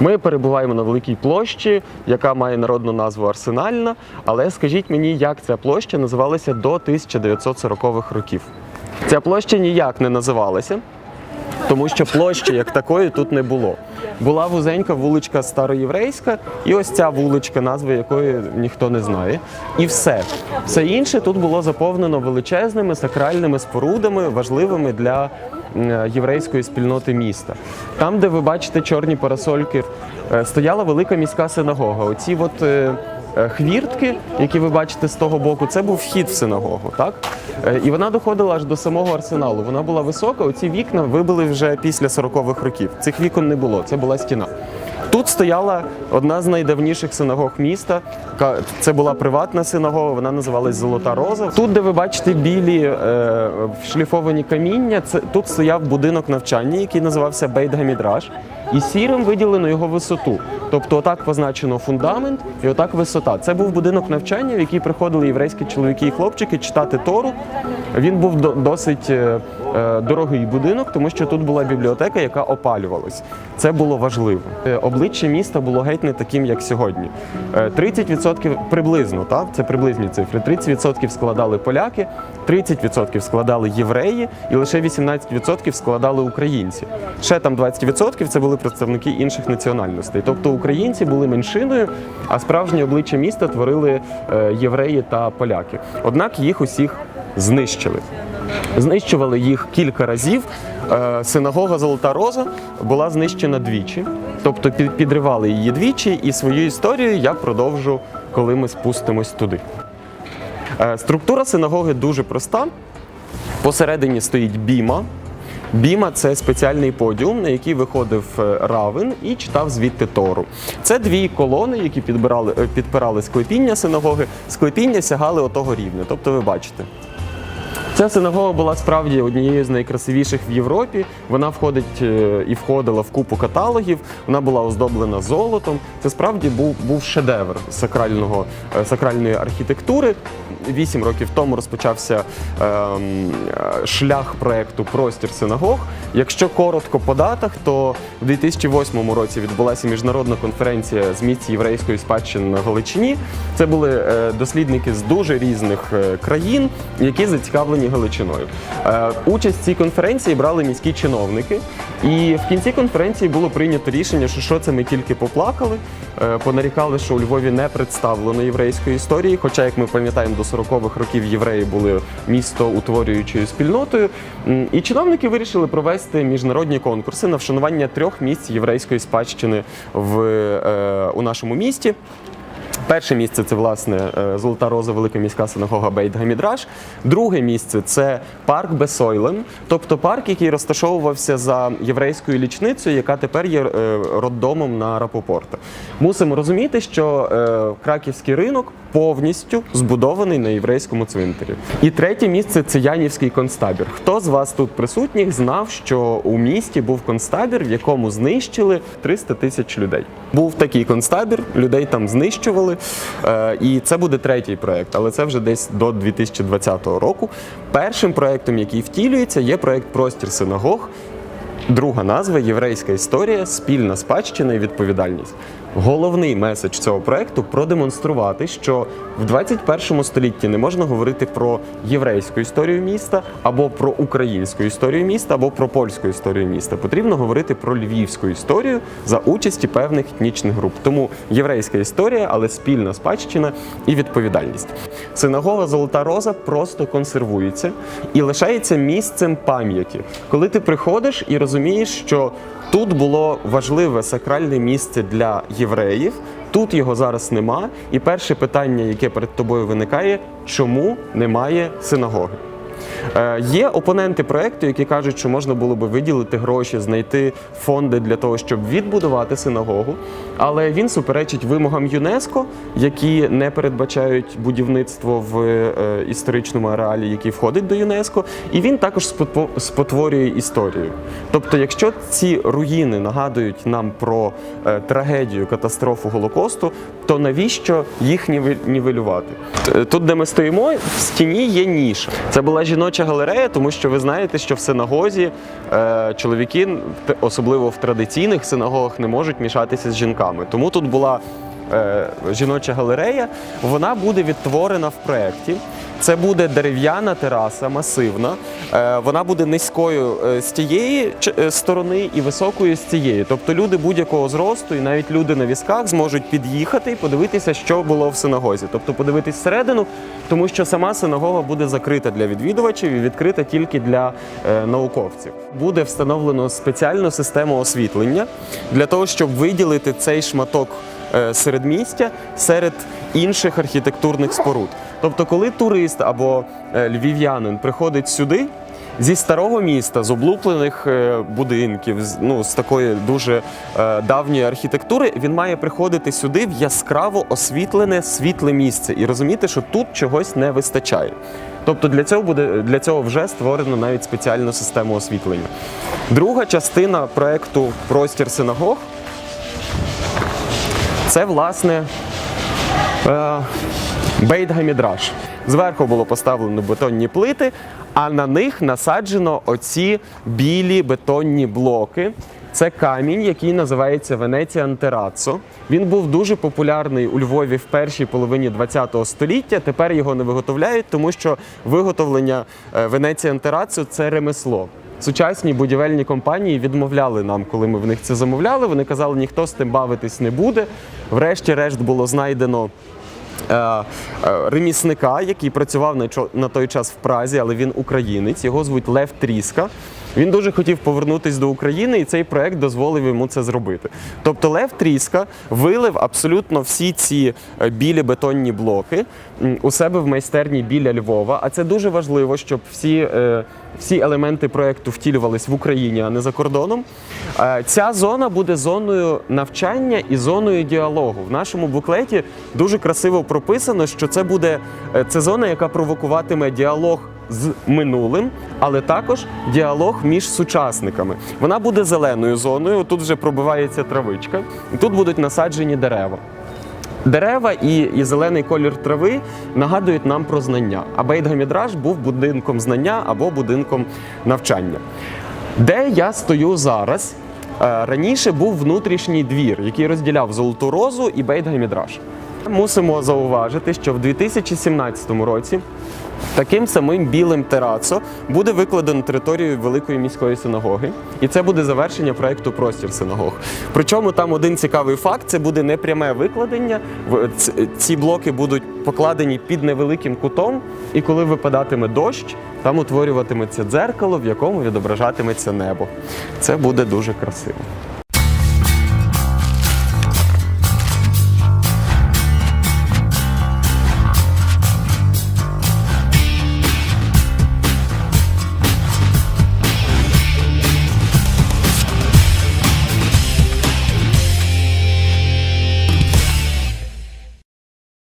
Ми перебуваємо на великій площі, яка має народну назву Арсенальна. Але скажіть мені, як ця площа називалася до 1940-х років? Ця площа ніяк не називалася, тому що площі як такої тут не було. Була вузенька вуличка староєврейська, і ось ця вуличка, назви якої ніхто не знає. І все. Все інше тут було заповнено величезними сакральними спорудами, важливими для єврейської спільноти міста. Там, де ви бачите чорні парасольки, е, стояла велика міська синагога. Оці от е, е, хвіртки, які ви бачите з того боку, це був вхід в синагогу. Так? Е, І вона доходила аж до самого арсеналу. Вона була висока. Оці вікна вибили вже після 40-х років. Цих вікон не було, це була стіна. Тут стояла одна з найдавніших синагог міста. Це була приватна синагога, вона називалась Золота Роза. Тут, де ви бачите білі е, шліфовані каміння, це тут стояв будинок навчання, який називався Бейт Гамідраш. І сірим виділено його висоту. Тобто, отак позначено фундамент і отак висота. Це був будинок навчання, в який приходили єврейські чоловіки і хлопчики читати Тору. Він був досить е, е, дорогий будинок, тому що тут була бібліотека, яка опалювалась. Це було важливо. Е, Обличчя міста було геть не таким, як сьогодні. Е, 30% приблизно, так? це приблизні цифри. 30% складали поляки, 30% складали євреї, і лише 18% складали українці. Ще там 20% це були представники інших національностей. Тобто українці були меншиною, а справжнє обличчя міста творили е, євреї та поляки. Однак їх усіх знищили. Знищували їх кілька разів. Е, Синагога Золота Роза була знищена двічі, тобто підривали її двічі, і свою історію я продовжу, коли ми спустимось туди. Е, Структура синагоги дуже проста. Посередині стоїть біма. Біма це спеціальний подіум, на який виходив равен і читав звідти Тору. Це дві колони, які підбирали, е, підпирали склепіння синагоги. Склепіння сягали отого рівня. Тобто ви бачите. Ця синагога була справді однією з найкрасивіших в Європі. Вона входить е, і входила в купу каталогів. Вона була оздоблена золотом. Це справді був, був шедевр сакрального, е, сакральної архітектури. Вісім років тому розпочався ем, е, шлях проекту Простір синагог. Якщо коротко по датах, то в 2008 році відбулася міжнародна конференція з місць єврейської спадщини на Галичині. Це були дослідники з дуже різних країн, які зацікавлені Галичиною. Е, Участь в цій конференції брали міські чиновники, і в кінці конференції було прийнято рішення, що що це ми тільки поплакали, е, понарікали, що у Львові не представлено єврейської історії. Хоча, як ми пам'ятаємо, до 40-х років євреї були місто утворюючою спільнотою. І чиновники вирішили провести міжнародні конкурси на вшанування трьох місць єврейської спадщини в, е, у нашому місті. Перше місце це власне е, Золота Роза, Велика міська синагога Бейт. Друге місце це парк Бесойлем, тобто парк, який розташовувався за єврейською лічницею, яка тепер є е, роддомом на Рапопорта. Мусимо розуміти, що е, краківський ринок повністю збудований на єврейському цвинтарі. І третє місце це Янівський концтабір. Хто з вас тут присутніх знав, що у місті був концтабір, в якому знищили 300 тисяч людей? Був такий концтабір, людей там знищували. Е, І це буде третій проект, але це вже десь до 2020 року. Першим проектом, який втілюється, є проект Простір синагог. Друга назва єврейська історія, спільна спадщина і відповідальність. Головний меседж цього проекту продемонструвати, що в 21 столітті не можна говорити про єврейську історію міста, або про українську історію міста, або про польську історію міста. Потрібно говорити про львівську історію за участі певних етнічних груп. Тому єврейська історія, але спільна спадщина і відповідальність. Синагога Золота Роза просто консервується і лишається місцем пам'яті. Коли ти приходиш і розумієш, що тут було важливе сакральне місце для євреїв. Тут його зараз нема. І перше питання, яке перед тобою виникає, чому немає синагоги? Е, Є опоненти проекту, які кажуть, що можна було би виділити гроші, знайти фонди для того, щоб відбудувати синагогу, але він суперечить вимогам ЮНЕСКО, які не передбачають будівництво в е, історичному ареалі, який входить до ЮНЕСКО, і він також спотворює історію. Тобто, якщо ці руїни нагадують нам про е, трагедію, катастрофу Голокосту, то навіщо їх нівелювати? Тут, де ми стоїмо, в стіні є ніша. Це була жіноча галерея, тому що ви знаєте, що в синагозі е, чоловіки, особливо в традиційних синагогах, не можуть мішатися з жінками. Тому тут була е, жіноча галерея. Вона буде відтворена в проєкті. Це буде дерев'яна тераса, масивна. Е, Вона буде низькою е, з тієї е, сторони і високою з цієї. Тобто люди будь-якого зросту, і навіть люди на візках зможуть під'їхати і подивитися, що було в синагозі. Тобто подивитись всередину, тому що сама синагога буде закрита для відвідувачів і відкрита тільки для науковців. Буде встановлено спеціальну систему освітлення для того, щоб виділити цей шматок середмістя серед інших архітектурних споруд. Тобто, коли турист або е, львів'янин приходить сюди. Зі старого міста, з облуплених е, будинків, ну, з такої дуже е, давньої архітектури, він має приходити сюди в яскраво освітлене світле місце і розуміти, що тут чогось не вистачає. Тобто для цього буде для цього вже створено навіть спеціальну систему освітлення. Друга частина проекту Простір синагог це власне Бейт Гамідраш. Зверху було поставлено бетонні плити, а на них насаджено оці білі бетонні блоки. Це камінь, який називається Венеціан Терацо. Він був дуже популярний у Львові в першій половині ХХ століття. Тепер його не виготовляють, тому що виготовлення Венеціан Терацо це ремесло. Сучасні будівельні компанії відмовляли нам, коли ми в них це замовляли. Вони казали, ніхто з тим бавитись не буде. Врешті-решт було знайдено ремісника, який працював на на той час в Празі, але він українець. Його звуть Лев Тріска. Він дуже хотів повернутися до України, і цей проект дозволив йому це зробити. Тобто Лев Тріска вилив абсолютно всі ці е, білі бетонні блоки у себе в майстерні біля Львова. А це дуже важливо, щоб всі, е, всі елементи проекту втілювались в Україні, а не за кордоном. Е, Ця зона буде зоною навчання і зоною діалогу. В нашому буклеті дуже красиво прописано, що це буде е, це зона, яка провокуватиме діалог з минулим, але також діалог між сучасниками. Вона буде зеленою зоною. Тут вже пробивається травичка, і тут будуть насаджені дерева. Дерева і, і зелений колір трави нагадують нам про знання. А Бейтгамідраж був будинком знання або будинком навчання. Де я стою зараз? Е, Раніше був внутрішній двір, який розділяв Золоту Розу і Бейт Гамідраш. Мусимо зауважити, що в 2017 році таким самим білим терацо буде викладено територію Великої міської синагоги, і це буде завершення проекту Простір синагог. Причому там один цікавий факт: це буде не пряме викладення. Ці блоки будуть покладені під невеликим кутом, і коли випадатиме дощ, там утворюватиметься дзеркало, в якому відображатиметься небо. Це буде дуже красиво.